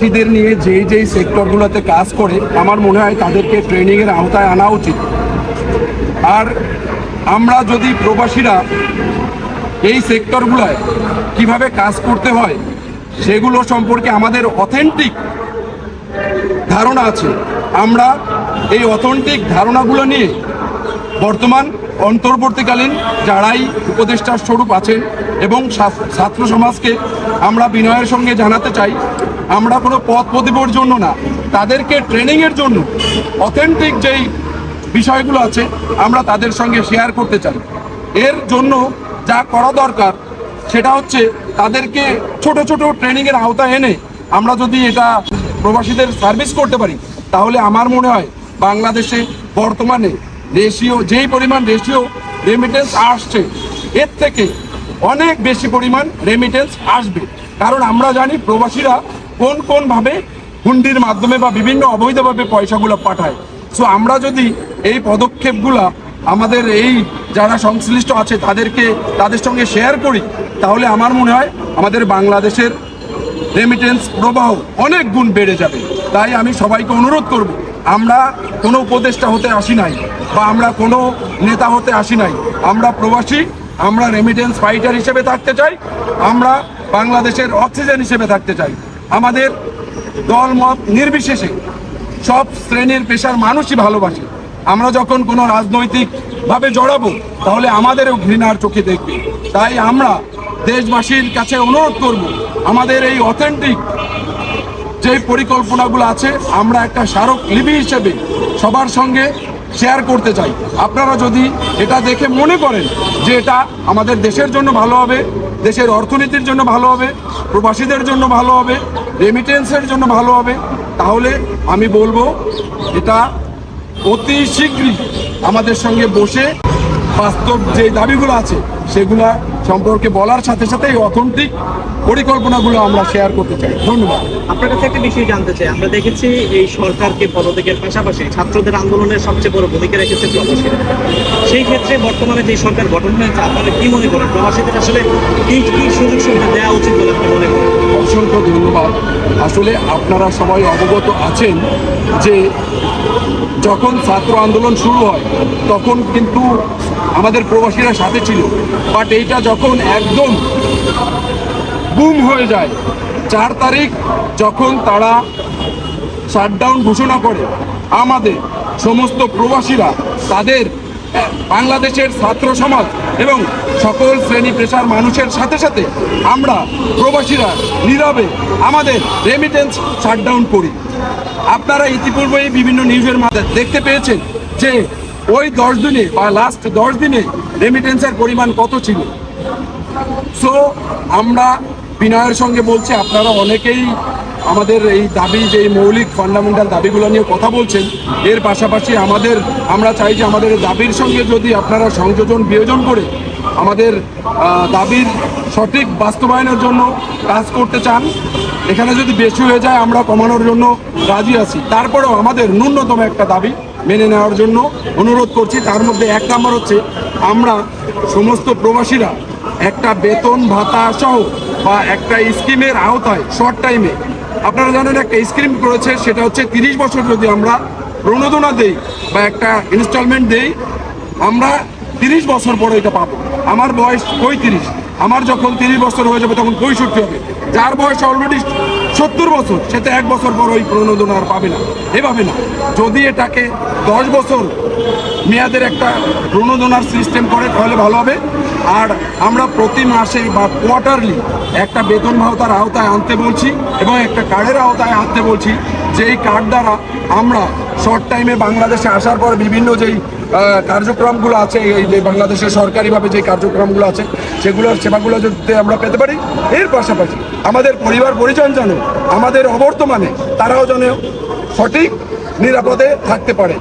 প্রবাসীদের নিয়ে যেই যেই সেক্টরগুলোতে কাজ করে, আমার মনে হয় তাদেরকে ট্রেনিংয়ের আওতায় আনা উচিত। আর আমরা যদি প্রবাসীরা এই সেক্টরগুলোয় কীভাবে কাজ করতে হয়, সেগুলো সম্পর্কে আমাদের অথেন্টিক ধারণা আছে। আমরা এই অথেন্টিক ধারণাগুলো নিয়ে বর্তমান অন্তর্বর্তীকালীন যারাই উপদেষ্টার স্বরূপ আছেন এবং ছাত্র- সমাজকে আমরা বিনয়ের সঙ্গে জানাতে চাই, আমরা কোনো পথ প্রদীপর জন্য না, তাদেরকে ট্রেনিংয়ের জন্য অথেন্টিক যেই বিষয়গুলো আছে, আমরা তাদের সঙ্গে শেয়ার করতে চাই। এর জন্য যা করা দরকার, সেটা হচ্ছে তাদেরকে ছোট ছোট ট্রেনিংয়ের আওতায় এনে আমরা যদি এটা প্রবাসীদের সার্ভিস করতে পারি, তাহলে আমার মনে হয় বাংলাদেশে বর্তমানে রেশিও, যেই পরিমাণ রেশিও রেমিটেন্স আসছে, এর থেকে অনেক বেশি পরিমাণ রেমিটেন্স আসবে। কারণ আমরা জানি প্রবাসীরা কোন কোনভাবে হুন্ডির মাধ্যমে বা বিভিন্ন অবৈধভাবে পয়সাগুলো পাঠায়। সো আমরা যদি এই পদক্ষেপগুলা আমাদের এই যারা সংশ্লিষ্ট আছে তাদেরকে, তাদের সঙ্গে শেয়ার করি, তাহলে আমার মনে হয় আমাদের বাংলাদেশের রেমিটেন্স প্রবাহ অনেক গুণ বেড়ে যাবে। তাই আমি সবাইকে অনুরোধ করব, আমরা কোনো উপদেষ্টা হতে আসি নাই বা আমরা কোনো নেতা হতে আসি নাই। আমরা প্রবাসী, আমরা রেমিটেন্স ফাইটার হিসেবে থাকতে চাই, আমরা বাংলাদেশের অক্সিজেন হিসেবে থাকতে চাই। আমাদের দলমত নির্বিশেষে সব শ্রেণির পেশার মানুষই ভালোবাসে। আমরা যখন কোনো রাজনৈতিকভাবে জড়াবো, তাহলে আমাদেরও ঘৃণার চোখে দেখবে। তাই আমরা দেশবাসীর কাছে অনুরোধ করব, আমাদের এই অথেন্টিক যে পরিকল্পনাগুলো আছে, আমরা একটা স্মারক লিপি হিসেবে সবার সঙ্গে শেয়ার করতে চাই। আপনারা যদি এটা দেখে মনে করেন যে এটা আমাদের দেশের জন্য ভালো হবে, দেশের অর্থনীতির জন্য ভালো হবে, প্রবাসীদের জন্য ভালো হবে রেমিটেন্সের জন্য ভালো হবে, তাহলে আমি বলব এটা অতি শীঘ্রই আমাদের সঙ্গে বসে বাস্তব যে দাবিগুলো আছে, সেগুলা সম্পর্কে বলার সাথে সাথে এই অথেন্টিক পরিকল্পনাগুলো আমরা শেয়ার করতে চাই। ধন্যবাদ। আপনার কাছে একটা বিষয় জানতে চাই। আমরা দেখেছি এই সরকারকে পদত্যাগের পাশাপাশি ছাত্রদের আন্দোলনের সবচেয়ে বড় ভূমিকা রেখেছে সেই ক্ষেত্রে বর্তমানে যে সরকার গঠন হয়েছে, আপনারা কি মনে করেন? প্রবাসীদের আসলে কি কি সুযোগ সুবিধা দেওয়া উচিত বলে আপনি মনে করেন? অসংখ্য ধন্যবাদ। আসলে আপনারা সবাই অবগত আছেন যে যখন ছাত্র আন্দোলন শুরু হয়, তখন কিন্তু আমাদের প্রবাসীরা সাথে ছিল। বাট এইটা যখন একদম বুম হয়ে যায়, চার তারিখ যখন তারা শাটডাউন ঘোষণা করে, আমাদের সমস্ত প্রবাসীরা তাদের বাংলাদেশের ছাত্র সমাজ এবং সকল শ্রেণি পেশার মানুষের সাথে সাথে আমরা প্রবাসীরা নীরবে আমাদের রেমিটেন্স শাটডাউন করি। আপনারা ইতিপূর্বেই বিভিন্ন নিউজের মাধ্যমে দেখতে পেয়েছেন যে ওই দশ দিনে বা লাস্ট দশ দিনে রেমিটেন্সের পরিমাণ কত ছিল। সো আমরা বিনয়ের সঙ্গে বলছি, আপনারা অনেকেই আমাদের এই দাবি যে মৌলিক ফান্ডামেন্টাল দাবিগুলো নিয়ে কথা বলছেন, এর পাশাপাশি আমাদের, আমরা চাই যে আমাদের দাবির সঙ্গে যদি আপনারা সংযোজন, বিয়োজন করে আমাদের দাবির সঠিক বাস্তবায়নের জন্য কাজ করতে চান, এখানে যদি বেশি হয়ে যায়, আমরা কমানোর জন্য রাজি আছি। তারপরেও আমাদের ন্যূনতম একটা দাবি মেনে নেওয়ার জন্য অনুরোধ করছি। তার মধ্যে এক নাম্বার হচ্ছে, আমরা সমস্ত প্রবাসীরা একটা বেতন ভাতা সহ বা একটা স্কিমের আওতায় শর্ট টাইমে আপনারা জানেন একটা স্কিম করেছে, সেটা হচ্ছে তিরিশ বছর যদি আমরা প্রণোদনা দেই বা একটা ইনস্টলমেন্ট দেই, আমরা তিরিশ বছর পরে এটা পাবো। আমার বয়স পঁয়ত্রিশ। আমার যখন তিরিশ বছর হয়ে যাবে তখন পঁয়ষট্টি হবে। যার বয়স অলরেডি সত্তর বছর, সে তো এক বছর পর ওই প্রণোদনা আর পাবে না এভাবে না। যদি এটাকে দশ বছর মেয়াদের একটা প্রণোদনার সিস্টেম করে, তাহলে ভালো হবে। আর আমরা প্রতি মাসে বা কোয়ার্টারলি একটা বেতন ভাওতার আওতায় আনতে বলছি এবং একটা কার্ডের আওতায় আনতে বলছি। যেই কার্ড দ্বারা আমরা শর্ট টাইমে বাংলাদেশে আসার পর বিভিন্ন যেই কার্যক্রমগুলো আছে, এই যে বাংলাদেশের সরকারিভাবে যে কার্যক্রমগুলো আছে, সেগুলোর সেবাগুলো যদি আমরা পেতে পারি, এর পাশাপাশি আমাদের পরিবার পরিজন যেন আমাদের অবর্তমানে তারাও যেন সঠিক, নিরাপদে থাকতে পারে।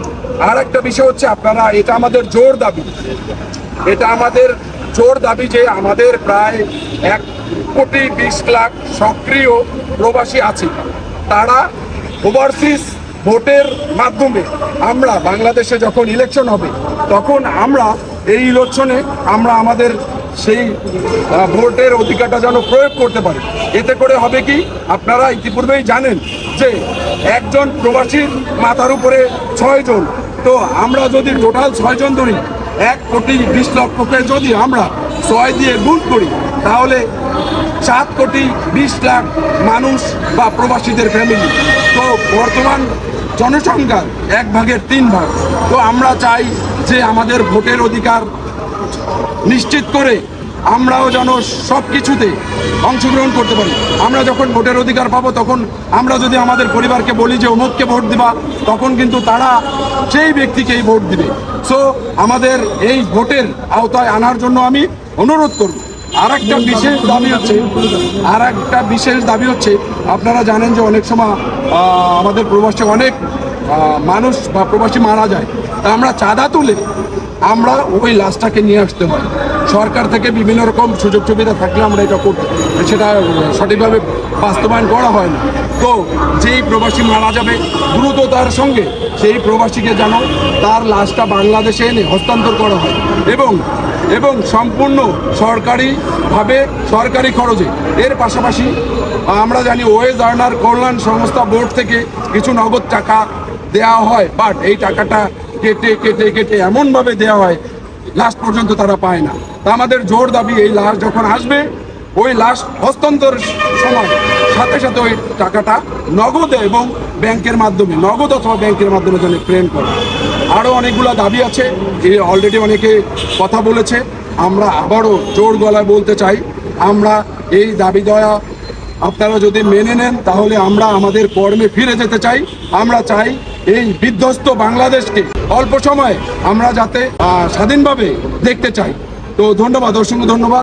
আর একটা বিষয় হচ্ছে আপনারা, এটা আমাদের জোর দাবি। এটা আমাদের জোর দাবি যে আমাদের প্রায় এক কোটি বিশ লাখ সক্রিয় প্রবাসী আছে। তারা ওভারসিজ ভোটের মাধ্যমে আমরা বাংলাদেশে যখন ইলেকশন হবে, তখন আমরা এই ইলেকশনে আমরা আমাদের সেই ভোটের অধিকারটা যেন প্রয়োগ করতে পারি। এতে করে হবে কি? আপনারা ইতিপূর্বেই জানেন যে একজন প্রবাসীর মাথার উপরে ছয়জন তো আমরা যদি টোটাল ছয়জন ধরি, এক কোটি বিশ লক্ষকে যদি আমরা ছয় দিয়ে গুণ করি, তাহলে সাত কোটি বিশ লাখ মানুষ বা প্রবাসীদের ফ্যামিলি তো বর্তমান জনসংখ্যার এক ভাগের তিন ভাগ। তো আমরা চাই যে আমাদের ভোটের অধিকার নিশ্চিত করে আমরাও যেন সব কিছুতে অংশগ্রহণ করতে পারি। আমরা যখন ভোটের অধিকার পাবো তখন আমরা যদি আমাদের পরিবারকে বলি যে, অমুককে ভোট দিবা, তখন কিন্তু তারা সেই ব্যক্তিকেই ভোট দিবে। সো আমাদের এই ভোটের আওতায় আনার জন্য আমি অনুরোধ করব। আর একটা বিশেষ দাবি হচ্ছে আর একটা বিশেষ দাবি হচ্ছে, আপনারা জানেন যে অনেক সময় আমাদের প্রবাসে অনেক মানুষ বা প্রবাসী মারা যায়। তা আমরা চাঁদা তুলে আমরা ওই লাশটাকে নিয়ে আসতে হয়। সরকার থেকে বিভিন্ন রকম সুযোগ সুবিধা থাকলে আমরা এটা করতে সেটা সঠিকভাবে বাস্তবায়ন করা হয় না। তো যেই প্রবাসী মারা যাবে দ্রুততার সঙ্গে, সেই প্রবাসীকে যেন তার লাশটা বাংলাদেশে এনে হস্তান্তর করা হয়। এবং এবং সম্পূর্ণ সরকারিভাবে সরকারি খরচে। এর পাশাপাশি, আমরা জানি ওয়েজ আর্নার কল্যাণ সংস্থা বোর্ড থেকে কিছু নগদ টাকা দেওয়া হয়, বাট এই টাকাটা কেটে কেটে কেটে এমনভাবে দেওয়া হয়, লাস্ট পর্যন্ত তারা পায় না। তা আমাদের জোর দাবি, এই লাশ যখন আসবে, ওই লাশ হস্তান্তর সময় সাথে সাথে ওই টাকাটা নগদে এবং ব্যাংকের মাধ্যমে, নগদ অথবা ব্যাংকের মাধ্যমে যেন প্রেম করে আরও অনেকগুলো দাবি আছে যে অলরেডি অনেকে কথা বলেছে। আমরা আবারও জোর গলায় বলতে চাই, আমরা এই দাবি দেওয়া আপনারা যদি মেনে নেন, তাহলে আমরা আমাদের কর্মে ফিরে যেতে চাই। আমরা চাই এই বিধ্বস্ত বাংলাদেশকে অল্প সময়ে আমরা যাতে স্বাধীনভাবে দেখতে চাই। তো ধন্যবাদ, অসংখ্য ধন্যবাদ।